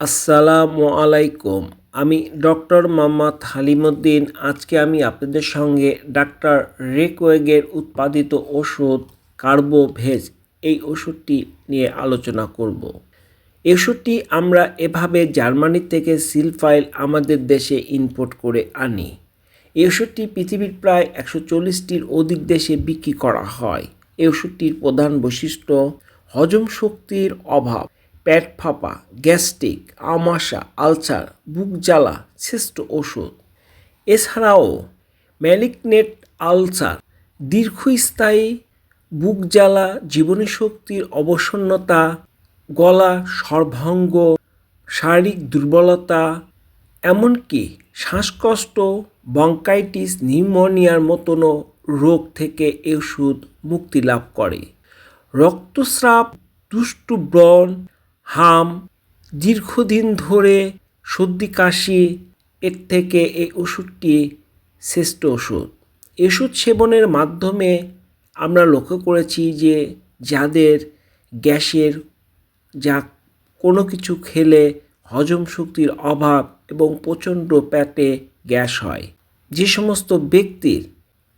আসসালামু আলাইকুম। আমি ডক্টর মোহাম্মদ হালিমুদ্দিন। আজকে আমি আপনাদের সঙ্গে ডাক্তার রেকওয়েগের উৎপাদিত ওষুধ কার্বোভেজ এই ওষুধটি নিয়ে আলোচনা করব। এই ওষুধটি আমরা এভাবে জার্মানি থেকে সিলফাইল আমাদের দেশে ইম্পোর্ট করে আনি। এই ওষুধটি পৃথিবীর প্রায় একশো চল্লিশটির অধিক দেশে বিক্রি করা হয়। এই ওষুধটির প্রধান বৈশিষ্ট্য হজম শক্তির অভাব। পেট ফাঁপা, গ্যাস্ট্রিক, আমাশা, আলসার, বুক জ্বালা, শ্রেষ্ঠ ওষুধ। এছাড়াও ম্যালিগনেট আলসার, দীর্ঘস্থায়ী বুক জ্বালা, জীবনীশক্তির অবসন্নতা, গলা, সর্বাঙ্গ, শারীরিক দুর্বলতা, এমনকি শ্বাসকষ্ট বঙ্কাইটিস নিউমোনিয়ার মতনও রোগ থেকে এই ওষুধ মুক্তি লাভ করে। রক্তস্রাব, দুষ্টু ব্রণ হাম দীর্ঘদিন ধরে সর্দি কাশি এর থেকে এই ওষুধটি শ্রেষ্ঠ ওষুধ। ওষুধ সেবনের মাধ্যমে আমরা লক্ষ্য করেছি যে যাদের গ্যাসের যা কোনো কিছু খেলে হজম শক্তির অভাব এবং প্রচণ্ড পেটে গ্যাস হয়, যে সমস্ত ব্যক্তির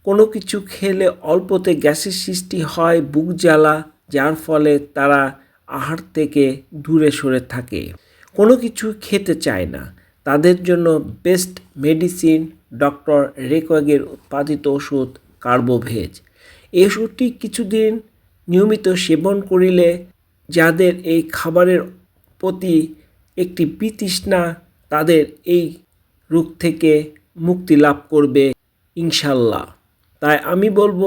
কোনো কিছু খেলে অল্পতে গ্যাসের সৃষ্টি হয় বুক জ্বালা, যার ফলে তারা আহার থেকে দূরে সরে থাকে। কোনো কিছু খেতে চায় না। তাদের জন্য বেস্ট মেডিসিন ডক্টর রেকওয়াগের উৎপাদিত ওষুধ কার্বোভেজ। এই ওষুধটি কিছুদিন নিয়মিত সেবন করিলে যাদের এই খাবারের প্রতি একটি বিতৃষ্ণা, তাদের এই রোগ থেকে মুক্তি লাভ করবে ইনশাল্লাহ তাই আমি বলব,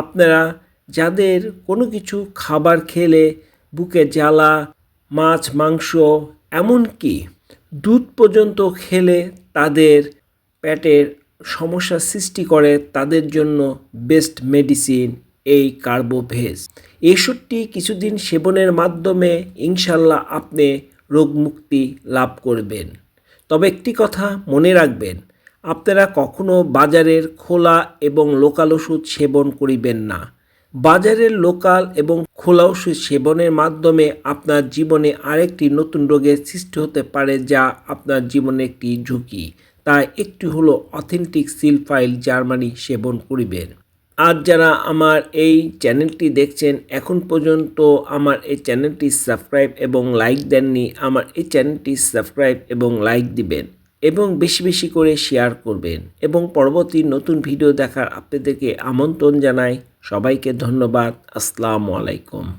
আপনারা যাদের কোনো কিছু খাবার খেলে বুকে জ্বালা, মাছ, মাংস, এমনকি দুধ পর্যন্ত খেলে তাদের পেটের সমস্যা সৃষ্টি করে তাদের জন্য বেস্ট মেডিসিন এই কার্বোভেজ। এই ওষুধটি কিছুদিন সেবনের মাধ্যমে ইনশাল্লাহ আপনি রোগমুক্তি লাভ করবেন। তবে একটি কথা মনে রাখবেন, আপনারা কখনো বাজারের খোলা এবং লোকাল ওষুধ সেবন করিবেন না। বাজারের লোকাল এবং খোলা ওষুধ সেবনের মাধ্যমে আপনার জীবনে আরেকটি নতুন রোগের সৃষ্টি হতে পারে যা আপনার জীবনে একটি ঝুঁকি। তাই একটি হলো অথেন্টিক সিল ফাইল জার্মানি সেবন করিবেন। আর যারা আমার এই চ্যানেলটি দেখছেন, এখন পর্যন্ত আমার এই চ্যানেলটি সাবস্ক্রাইব এবং লাইক দেননি, আমার এই চ্যানেলটি সাবস্ক্রাইব এবং লাইক দিবেন। এবং বেশি বেশি করে শেয়ার করবেন। এবং পরবর্তী নতুন ভিডিও দেখার আপনাদেরকে আমন্ত্রণ জানাই। সবাইকে ধন্যবাদ। আসসালামু আলাইকুম।